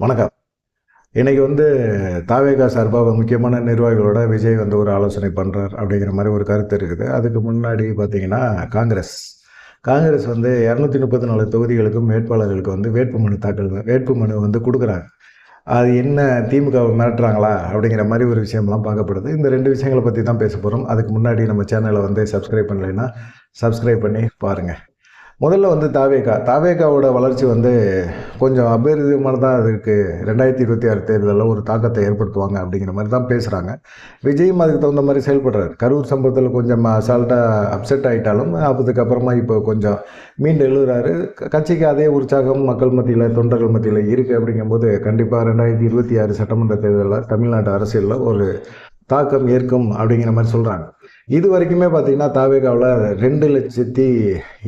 வணக்கம். இன்னைக்கு வந்து தாவேகா சார்பாக முக்கியமான நிர்வாகிகளோட விஜய் வந்து ஒரு ஆலோசனை பண்ணுறார் அப்படிங்கிற மாதிரி ஒரு கருத்து இருக்குது. அதுக்கு முன்னாடி பார்த்தீங்கன்னா காங்கிரஸ். காங்கிரஸ் வந்து இரநூத்தி முப்பத்தி நாலு தொகுதிகளுக்கும் வேட்பாளர்களுக்கு வந்து வேட்புமனு தாக்கல் வேட்புமனு வந்து கொடுக்குறாங்க. அது என்ன திமுகவை மிரட்டுறாங்களா அப்படிங்கிற மாதிரி ஒரு விஷயம்லாம் பார்க்கப்படுது. இந்த ரெண்டு விஷயங்களை பற்றி தான் பேச போகிறோம் அதுக்கு முன்னாடி நம்ம சேனலை வந்து சப்ஸ்கிரைப் பண்ணலைன்னா சப்ஸ்கிரைப் பண்ணி பாருங்கள் முதல்ல வந்து தாவேகா. தாவேகாவோட வளர்ச்சி வந்து கொஞ்சம் அபரிதமான தான் அதுக்கு ரெண்டாயிரத்தி இருபத்தி ஆறு தேர்தலில் ஒரு தாக்கத்தை ஏற்படுத்துவாங்க அப்படிங்கிற மாதிரி தான் பேசுகிறாங்க விஜயும் அதுக்கு தகுந்த மாதிரி செயல்படுறாரு. கரூர் சம்பவத்தில் கொஞ்சம் அசால்ட்டாக அப்செட் ஆகிட்டாலும் அதுக்கப்புறமா இப்போ கொஞ்சம் மீண்டு எழுதுறாரு. கட்சிக்கு அதே உற்சாகம் மக்கள் மத்தியில் தொண்டர்கள் மத்தியில் இருக்குது அப்படிங்கும்போது கண்டிப்பாக ரெண்டாயிரத்தி இருபத்தி ஆறு சட்டமன்ற தேர்தலில் தமிழ்நாட்டு அரசியலில் ஒரு தாக்கம் ஏற்கும் அப்படிங்கிற மாதிரி சொல்கிறாங்க இது வரைக்குமே பார்த்தீங்கன்னா தாவேகாவில் ரெண்டு லட்சத்தி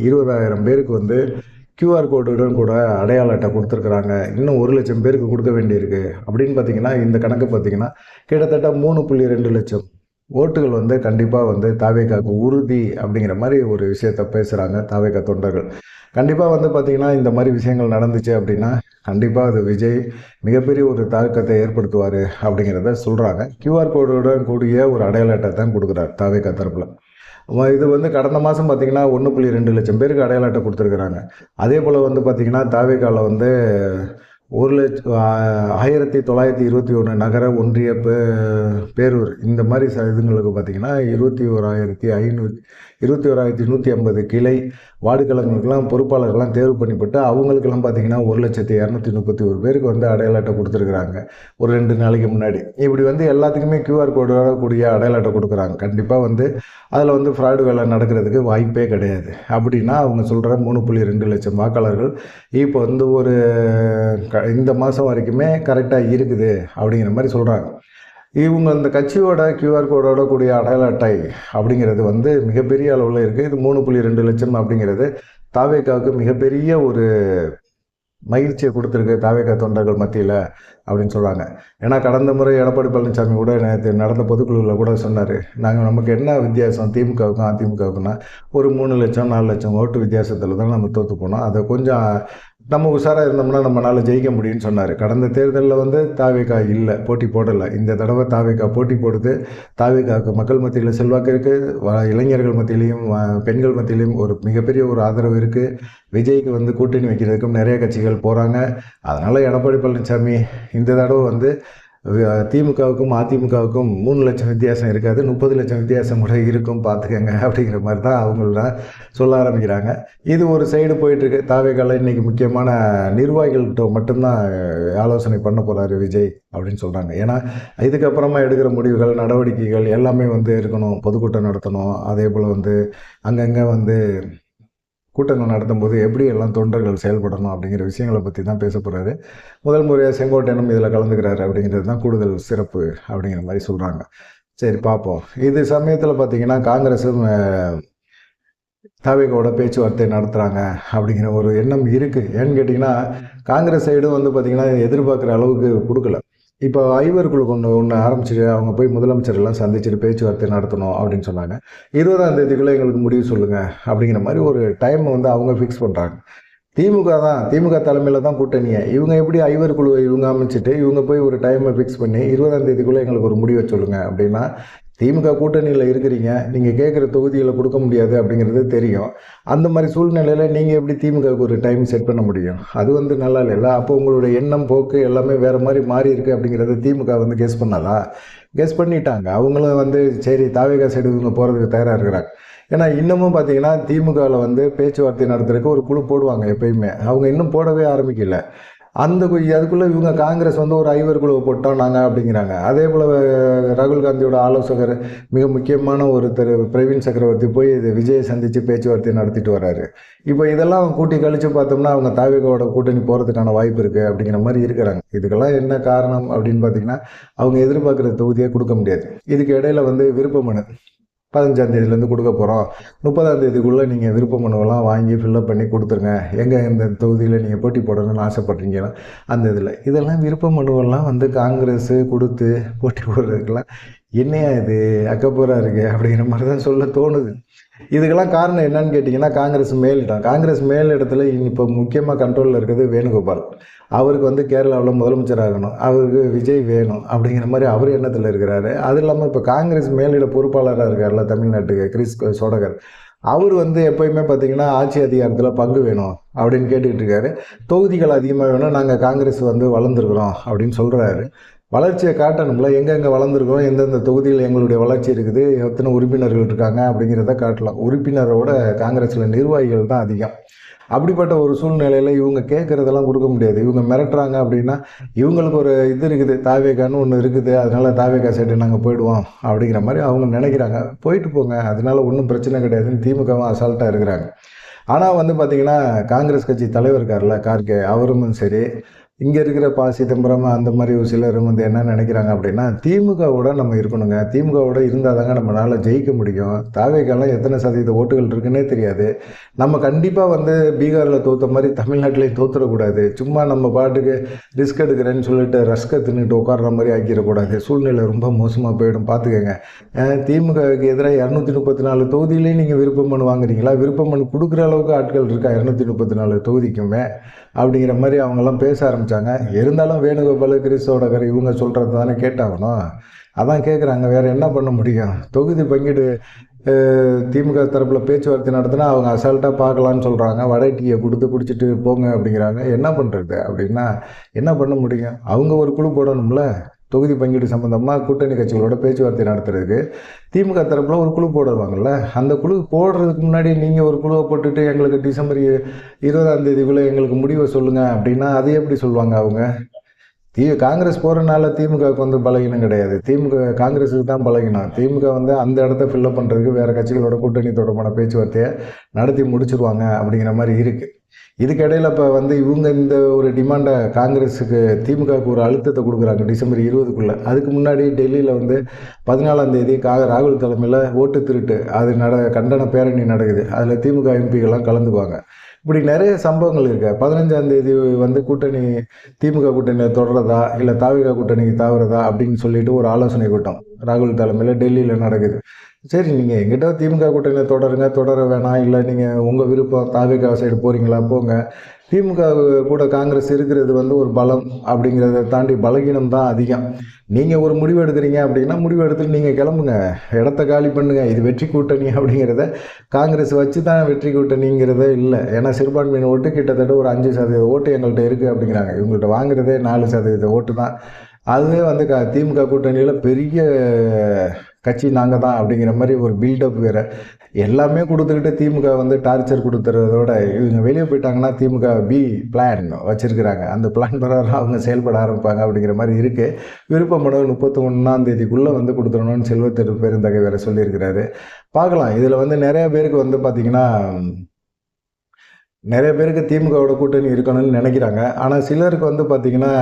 இருபதாயிரம் பேருக்கு வந்து கியூஆர் கோடுடன் கூட அடையாள அட்டை கொடுத்துருக்குறாங்க. இன்னும் ஒரு லட்சம் பேருக்கு கொடுக்க வேண்டியிருக்கு. அப்படின்னு பார்த்தீங்கன்னா இந்த கணக்கு பார்த்தீங்கன்னா கிட்டத்தட்ட மூணு புள்ளி ரெண்டு லட்சம். ஓட்டுகள் வந்து கண்டிப்பாக வந்து தாவேக்காக்கு உறுதி அப்படிங்கிற மாதிரி ஒரு விஷயத்த பேசுகிறாங்க தாவேகா தொண்டர்கள். கண்டிப்பாக வந்து பார்த்திங்கன்னா இந்த மாதிரி விஷயங்கள் நடந்துச்சு அப்படின்னா கண்டிப்பாக அது விஜய் மிகப்பெரிய ஒரு தாக்கத்தை ஏற்படுத்துவார் அப்படிங்கிறத சொல்கிறாங்க கியூஆர் கோடுடன் கூடிய ஒரு அடையாள அட்டை தான் கொடுக்குறாரு தாவேக்கா தரப்பில். இது வந்து கடந்த மாதம் பார்த்தீங்கன்னா ஒன்று புள்ளி ரெண்டு லட்சம் பேருக்கு அடையாள அட்டை கொடுத்துருக்குறாங்க. அதே போல் வந்து பார்த்திங்கன்னா தாவேகாவில் வந்து ஒரு லட்ச ஆயிரத்தி தொள்ளாயிரத்தி இருபத்தி ஒன்று நகர ஒன்றிய பே பேரூர். இந்த மாதிரி ச இதுங்களுக்கு பார்த்திங்கன்னா இருபத்தி ஓராயிரத்தி ஐநூற்றி இருபத்தி ஓராயிரத்தி நூற்றி ஐம்பது கிளை வார்டுக்கிழங்குக்கெல்லாம் பொறுப்பாளர்கள்லாம் தேர்வு பண்ணிவிட்டு அவங்களுக்கெல்லாம் பார்த்தீங்கன்னா ஒரு லட்சத்தி இரநூத்தி முப்பத்தி ஒரு பேருக்கு வந்து அடையாள அட்டை கொடுத்துருக்குறாங்க. ஒரு ரெண்டு நாளைக்கு முன்னாடி. இப்படி வந்து எல்லாத்துக்குமே கியூஆர் கோடோட கூடிய அடையாள அட்டை கொடுக்குறாங்க. கண்டிப்பாக வந்து அதில் வந்து ஃப்ராடு வேலை நடக்கிறதுக்கு வாய்ப்பே கிடையாது. அப்படின்னா அவங்க சொல்கிற மூணு புள்ளி ரெண்டு லட்சம் வாக்காளர்கள் இப்போ வந்து ஒரு க இந்த மாதம் வரைக்குமே கரெக்டாக இருக்குது அப்படிங்கிற மாதிரி சொல்கிறாங்க இவங்க இந்த கட்சியோட கியூஆர் கோடோட கூடிய அடையாள அட்டை அப்படிங்கிறது வந்து மிகப்பெரிய அளவில் இருக்குது இது மூணு புள்ளி ரெண்டு லட்சம் அப்படிங்கிறது தாவேக்காவுக்கு மிகப்பெரிய ஒரு மகிழ்ச்சியை கொடுத்துருக்கு. தாவேக்கா தொண்டர்கள் மத்தியில் அப்படின்னு சொல்கிறாங்க ஏன்னா கடந்த முறை எடப்பாடி பழனிசாமி கூட நேற்று நடந்த பொதுக்குழுவில் கூட சொன்னார். நாங்கள் நமக்கு என்ன வித்தியாசம்? திமுகவுக்கும் அதிமுகவுக்குன்னா ஒரு மூணு லட்சம் நாலு லட்சம் ஓட்டு வித்தியாசத்தில் தான் நம்ம தோற்று போனோம். அதை கொஞ்சம் நம்ம உஷாராக இருந்தோம்னா நம்மளால் ஜெயிக்க முடியும்னு சொன்னார். கடந்த தேர்தலில் வந்து தாவேக்கா இல்லை போட்டி போடலை. இந்த தடவை தாவேக்கா போட்டி போடுது. தாவேக்காவுக்கு மக்கள் மத்தியில் செல்வாக்கு இருக்குது வ- இளைஞர்கள் மத்தியிலையும் பெண்கள் மத்தியிலையும் ஒரு மிகப்பெரிய ஒரு ஆதரவு இருக்குது விஜய்க்கு வந்து கூட்டணி வைக்கிறதுக்கும் நிறைய கட்சிகள் போகிறாங்க அதனால் எடப்பாடி பழனிசாமி இந்த தடவை வந்து திமுகவுக்கும் அதிமுகவுக்கும் மூணு லட்சம் வித்தியாசம் இருக்காது. முப்பது லட்சம் வித்தியாசம் கூட இருக்கும். பார்த்துக்கங்க அப்படிங்கிற மாதிரி தான் அவங்களாம் சொல்ல ஆரம்பிக்கிறாங்க. இது ஒரு சைடு போயிட்டுருக்கு. தாவேக்கால இன்றைக்கி முக்கியமான நிர்வாகிகள்கிட்ட மட்டும்தான் ஆலோசனை பண்ண போகிறாரு விஜய் அப்படின்னு சொல்கிறாங்க ஏன்னா இதுக்கப்புறமா எடுக்கிற முடிவுகள் நடவடிக்கைகள் எல்லாமே வந்து இருக்கணும். பொதுக்கூட்டம் நடத்தணும். அதே போல் வந்து அங்கங்கே வந்து கூட்டங்கள் நடத்தும்போது எப்படி எல்லாம் தொண்டர்கள் செயல்படணும் அப்படிங்கிற விஷயங்களை பற்றி தான் பேச போகிறாரு முதல் முறையாக செங்கோட்டையனும் இதில் கலந்துக்கிறாரு அப்படிங்கிறது தான் கூடுதல் சிறப்பு அப்படிங்கிற மாதிரி சொல்கிறாங்க சரி பார்ப்போம் இது சமயத்தில் பார்த்தீங்கன்னா காங்கிரஸும் அஹ், தாவேகோட பேச்சுவார்த்தை நடத்துகிறாங்க அப்படிங்கிற ஒரு எண்ணம் இருக்குது ஏன்னு கேட்டிங்கன்னா காங்கிரஸ் சைடும் வந்து பார்த்திங்கன்னா எதிர்பார்க்குற அளவுக்கு கொடுக்கல. இப்போ ஐவர் குழு ஒன்று ஒன்று ஆரம்பிச்சுட்டு அவங்க போய் முதலமைச்சரெல்லாம் சந்திச்சுட்டு பேச்சுவார்த்தை நடத்தணும் அப்படின்னு சொன்னாங்க. இருபதாம் தேதிக்குள்ளே எங்களுக்கு முடிவு சொல்லுங்கள் அப்படிங்கிற மாதிரி ஒரு டைம் வந்து அவங்க ஃபிக்ஸ் பண்ணுறாங்க திமுக தான் திமுக தலைமையில் தான் கூட்டணியை. இவங்க எப்படி ஐவர் குழுவை இவங்க அமைச்சிட்டு இவங்க போய் ஒரு டைமை ஃபிக்ஸ் பண்ணி இருபதாம் தேதிக்குள்ளே எங்களுக்கு ஒரு முடிவை சொல்லுங்கள் அப்படின்னா திமுக கூட்டணியில் இருக்கிறீங்க நீங்கள் கேட்குற தொகுதிகளை கொடுக்க முடியாது அப்படிங்கிறது தெரியும். அந்த மாதிரி சூழ்நிலையில் நீங்கள் எப்படி திமுகவுக்கு ஒரு டைம் செட் பண்ண முடியும்? அது வந்து நல்லா இல்லைல்ல அப்போ உங்களுடைய எண்ணம் போக்கு எல்லாமே வேறு மாதிரி மாறி இருக்குது அப்படிங்கிறத திமுக வந்து கெஸ் பண்ணாதா? கெஸ் பண்ணிட்டாங்க. அவங்களும் வந்து சரி தாவேகா சைடு இவங்க போகிறதுக்கு தயாராக இருக்கிறாங்க. ஏன்னா இன்னமும் பார்த்தீங்கன்னா திமுகவில் வந்து பேச்சுவார்த்தை நடத்துறதுக்கு ஒரு குழு போடுவாங்க எப்பயுமே. அவங்க இன்னும் போடவே ஆரம்பிக்கல. அந்த அதுக்குள்ளே இவங்க காங்கிரஸ் வந்து ஒரு ஐவர் குழுவை போட்டோம் நாங்கள் அப்படிங்கிறாங்க. அதே போல் ராகுல் காந்தியோட ஆலோசகர் மிக முக்கியமான ஒருத்தர் பிரவீன் சக்கரவர்த்தி போய் இது விஜயை சந்தித்து பேச்சுவார்த்தை நடத்திட்டு வராரு. இப்போ இதெல்லாம் கூட்டி கழித்து பார்த்தோம்னா அவங்க தாவிகோட கூட்டணி போகிறதுக்கான வாய்ப்பு இருக்குது அப்படிங்கிற மாதிரி இருக்கிறாங்க. இதுக்கெல்லாம் என்ன காரணம் அப்படின்னு பார்த்தீங்கன்னா அவங்க எதிர்பார்க்குற தொகுதியை கொடுக்க முடியாது. இதுக்கு இடையில வந்து விருப்பமனு பதினஞ்சாம் தேதியிலேருந்து கொடுக்க போகிறோம் முப்பதாம் தேதிக்குள்ளே நீங்கள் விருப்ப மனுவெல்லாம் வாங்கி ஃபில்லப் பண்ணி கொடுத்துருங்க. எங்கே இந்த தொகுதியில் நீங்கள் போட்டி போடணும்னு ஆசைப்பட்றீங்கன்னா அந்த இதில். இதெல்லாம் விருப்ப மனுவெல்லாம் வந்து காங்கிரஸ் கொடுத்து போட்டி போடுறதுக்கெல்லாம் என்னையா இது? அக்கப்பூரா இருக்குது அப்படிங்கிற மாதிரி தான் சொல்ல தோணுது. இதுக்கெல்லாம் காரணம் என்னன்னு கேட்டிங்கன்னா காங்கிரஸ் மேலிடம். காங்கிரஸ் மேலிடத்தில் இப்போ முக்கியமாக கண்ட்ரோலில் இருக்கிறது வேணுகோபால். அவருக்கு வந்து கேரளாவில் முதலமைச்சர் ஆகணும். அவருக்கு விஜய் வேணும் அப்படிங்கிற மாதிரி அவர் எண்ணத்தில் இருக்கிறாரு. அது இல்லாமல் இப்போ காங்கிரஸ் மேலிட பொறுப்பாளராக இருக்கார்ல தமிழ்நாட்டுக்கு கிறிஸ் சோடகர். அவர் வந்து எப்போயுமே பார்த்தீங்கன்னா ஆட்சி அதிகாரத்தில் பங்கு வேணும் அப்படின்னு கேட்டுக்கிட்டு இருக்காரு. தொகுதிகள் அதிகமாக வேணும் நாங்கள் காங்கிரஸ் வந்து வளர்ந்துருக்குறோம் அப்படின்னு சொல்கிறாரு வளர்ச்சியை காட்டணும்ல. எங்கெங்கே வளர்ந்துருக்கோம் எந்தெந்த தொகுதியில் எங்களுடைய வளர்ச்சி இருக்குது எத்தனை உறுப்பினர்கள் இருக்காங்க அப்படிங்கிறத காட்டலாம். உறுப்பினரோட காங்கிரஸில் நிர்வாகிகள் தான் அதிகம். அப்படிப்பட்ட ஒரு சூழ்நிலையில் இவங்க கேட்குறதெல்லாம் கொடுக்க முடியாது. இவங்க மிரட்டுறாங்க அப்படின்னா இவங்களுக்கு ஒரு இது இருக்குது தாவேக்கான்னு ஒன்று இருக்குது அதனால தாவேக்கா சைடு நாங்கள் போயிடுவோம் அப்படிங்கிற மாதிரி அவங்க நினைக்கிறாங்க. போயிட்டு போங்க அதனால ஒன்றும் பிரச்சனை கிடையாதுன்னு திமுகவும் அசால்ட்டாக இருக்கிறாங்க. ஆனால் வந்து பார்த்திங்கன்னா காங்கிரஸ் கட்சி தலைவர் இருக்கார்ல கார்கே அவரும் சரி இங்கே இருக்கிற பா சிதம்பரம் அந்த மாதிரி ஒரு சிலர் வந்து என்ன நினைக்கிறாங்க அப்படின்னா திமுகவோட நம்ம இருக்கணுங்க. திமுகவோட இருந்தால் தாங்க நம்மளால் ஜெயிக்க முடியும். தாவேக்கெல்லாம் எத்தனை சதவீத ஓட்டுகள் இருக்குன்னே தெரியாது. நம்ம கண்டிப்பாக வந்து பீகாரில் தோற்ற மாதிரி தமிழ்நாட்டிலையும் தோற்றுடக்கூடாது சும்மா நம்ம பாட்டுக்கு ரிஸ்க் எடுக்கிறேன்னு சொல்லிட்டு ரஸ்கை தின்னுட்டு உட்கார்ற மாதிரி ஆக்கிடக்கூடாது. சூழ்நிலை ரொம்ப மோசமாக போயிடும். பார்த்துக்கோங்க திமுகவுக்கு எதிராக இரநூத்தி முப்பத்தி நாலு தொகுதியிலையும் நீங்கள் விருப்பம் மனு வாங்குறீங்களா? விருப்பம் மனு கொடுக்குற அளவுக்கு ஆட்கள் இருக்கா இரநூத்தி முப்பத்தி நாலு தொகுதிக்குமே? அப்படிங்கிற மாதிரி அவங்கெல்லாம் பேச ஆரம்பித்தாங்க இருந்தாலும் வேணுகோபால் கிறிஸ்தோடகர் இவங்க சொல்கிறது தானே கேட்டாகணும். அதான் கேட்குறாங்க வேறு என்ன பண்ண முடியும்? தொகுதி பங்கீடு திமுக தரப்பில் பேச்சுவார்த்தை நடத்தினா அவங்க அசால்ட்டாக பார்க்கலான்னு சொல்கிறாங்க வடை டீயை கொடுத்து குடிச்சிட்டு போங்க அப்படிங்கிறாங்க. என்ன பண்ணுறது அப்படின்னா என்ன பண்ண முடியும்? அவங்க ஒரு குழு போடணும்ல. தொகுதி பங்கீடு சம்மந்தமாக கூட்டணி கட்சிகளோட பேச்சுவார்த்தை நடத்துறதுக்கு திமுக தரப்பில் ஒரு குழு போடுவாங்கள்ல அந்த குழு போடுறதுக்கு முன்னாடி நீங்கள் ஒரு குழுவை போட்டுட்டு எங்களுக்கு டிசம்பர் இருபதாம் தேதிக்குள்ளே எங்களுக்கு முடிவை சொல்லுங்கள் அப்படின்னா அது எப்படி சொல்லுவாங்க அவங்க? தி காங்கிரஸ் போகிறனால திமுகவுக்கு வந்து பலகீனம் கிடையாது. திமுக காங்கிரஸுக்கு தான் பலகீனம். திமுக வந்து அந்த இடத்த ஃபில்லப் பண்ணுறதுக்கு வேறு கட்சிகளோட கூட்டணி தொடர்பான பேச்சுவார்த்தையை நடத்தி முடிச்சிருவாங்க அப்படிங்கிற மாதிரி இருக்குது இதுக்கிடையில் இப்போ வந்து இவங்க இந்த ஒரு டிமாண்டை காங்கிரஸுக்கு திமுகவுக்கு ஒரு அழுத்தத்தை கொடுக்குறாங்க டிசம்பர் இருபதுக்குள்ளே. அதுக்கு முன்னாடி டெல்லியில் வந்து பதினாலாம் தேதி கா ராகுல் தலைமையில் ஓட்டு திருட்டு. அது நட கண்டன பேரணி நடக்குது. அதில் திமுக எம்பிகள்லாம் கலந்துக்குவாங்க. இப்படி நிறைய சம்பவங்கள் இருக்கு. பதினஞ்சாம் தேதி வந்து கூட்டணி திமுக கூட்டணியை தொடர்றதா இல்லை தாவிக கூட்டணிக்கு தாவுறதா அப்படின்னு சொல்லிட்டு ஒரு ஆலோசனை கூட்டம். ராகுல் தலைமையில் டெல்லியில் நடக்குது. சரி நீங்கள் எங்கிட்ட திமுக கூட்டணியில் தொடருங்க தொடர வேணாம். இல்லை நீங்கள் உங்கள் விருப்பம் தாவிகா சைடு போகிறீங்களா போங்க. திமுக கூட காங்கிரஸ் இருக்கிறது வந்து ஒரு பலம் அப்படிங்கிறத தாண்டி பலகீனம் தான் அதிகம். நீங்கள் ஒரு முடிவு எடுக்கிறீங்க அப்படின்னா முடிவு எடுத்துட்டு நீங்கள் கிளம்புங்க. இடத்த காலி பண்ணுங்கள் இது வெற்றி கூட்டணி அப்படிங்கிறத காங்கிரஸ் வச்சு தான் வெற்றி கூட்டணிங்கிறத இல்லை. ஏன்னா சிறுபான்மையின் ஓட்டு கிட்டத்தட்ட ஒரு அஞ்சு சதவீத ஓட்டு எங்கள்கிட்ட இருக்குது அப்படிங்கிறாங்க. இவங்கள்ட்ட வாங்குறதே நாலு சதவீத ஓட்டு தான். அதுவே வந்து க திமுக கூட்டணியில் பெரிய கட்சி நாங்கள் தான் அப்படிங்கிற மாதிரி ஒரு பில்டப் வேறு. எல்லாமே கொடுத்துக்கிட்டு திமுக வந்து டார்ச்சர் கொடுத்துறதோட இவங்க வெளியே போயிட்டாங்கன்னா திமுக பி பிளான் வச்சுருக்கிறாங்க. அந்த பிளான் பிரகாரம் அவங்க செயல்பட ஆரம்பிப்பாங்க அப்படிங்கிற மாதிரி இருக்குது விருப்பம் மனு முப்பத்தி ஒன்றாம் தேதிக்குள்ளே வந்து கொடுத்துடணும்னு செல்வத்திரு பெருந்தகை வேறு சொல்லியிருக்கிறாரு. பார்க்கலாம். இதில் வந்து நிறைய பேருக்கு வந்து பார்த்திங்கன்னா நிறைய பேருக்கு திமுகவோட கூட்டணி இருக்கணும்னு நினைக்கிறாங்க. ஆனால் சிலருக்கு வந்து பார்த்திங்கன்னா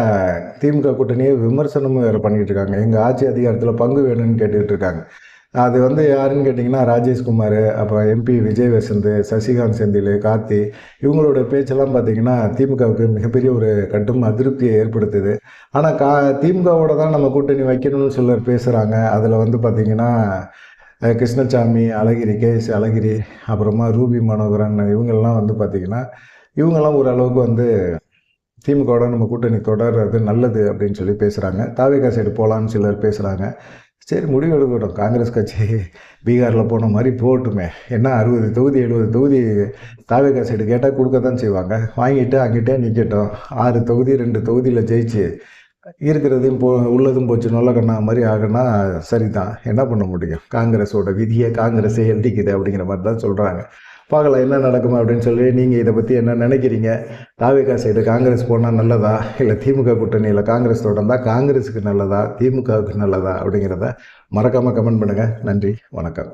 திமுக கூட்டணியை விமர்சனமும் வேறு பண்ணிகிட்டு இருக்காங்க. எங்கள் ஆட்சி அதிகாரத்தில் பங்கு வேணும்னு கேட்டுக்கிட்டு இருக்காங்க. அது வந்து யாருன்னு கேட்டிங்கன்னா ராஜேஷ்குமார் அப்புறம் எம்பி விஜய் வசந்த் சசிகாந்த் செந்தில் கார்த்தி. இவங்களோட பேச்செல்லாம் பார்த்திங்கன்னா திமுகவுக்கு மிகப்பெரிய ஒரு கட்டும் அதிருப்தியை ஏற்படுத்துது. ஆனால் கா திமுகவோட தான் நம்ம கூட்டணி வைக்கணும்னு சிலர் பேசுகிறாங்க அதில் வந்து பார்த்திங்கன்னா கிருஷ்ணசாமி அழகிரி கேஎஸ் அழகிரி அப்புறமா ரூபி மனோகரன் இவங்கெல்லாம் வந்து பார்த்திங்கன்னா இவங்கெல்லாம் ஓரளவுக்கு வந்து திமுகவோட நம்ம கூட்டணி தொடர்றது நல்லது அப்படின்னு சொல்லி பேசுகிறாங்க தாவேகா சைடு போகலான்னு சிலர் பேசுகிறாங்க சரி முடிவு எடுக்கட்டும். காங்கிரஸ் கட்சி பீகாரில் போன மாதிரி போகட்டுமே என்ன அறுபது தொகுதி எழுபது தொகுதி தாவேகா சைடு கேட்டால் கொடுக்க தான் செய்வாங்க. வாங்கிட்டு அங்கிட்டே நிற்கட்டும் ஆறு தொகுதி ரெண்டு தொகுதியில் ஜெயிச்சு இருக்கிறதையும் போ உள்ளதும் போச்சு நல்ல கண்ணா மாதிரி ஆகுனா சரிதான். என்ன பண்ண முடியும்? காங்கிரஸோட விதியை காங்கிரஸே எழுதிக்குது அப்படிங்கிற மாதிரி தான் சொல்கிறாங்க பார்க்கலாம் என்ன நடக்கும் அப்படின்னு சொல்லி நீங்கள் இதை பற்றி என்ன நினைக்கிறீங்க? தாவிகா சைடு காங்கிரஸ் போனால் நல்லதா? இல்லை திமுக கூட்டணியில் காங்கிரஸ் தொடர்ந்தால் காங்கிரஸுக்கு நல்லதா? திமுகவுக்கு நல்லதா? அப்படிங்கிறத மறக்காமல் கமெண்ட் பண்ணுங்கள் நன்றி. வணக்கம்.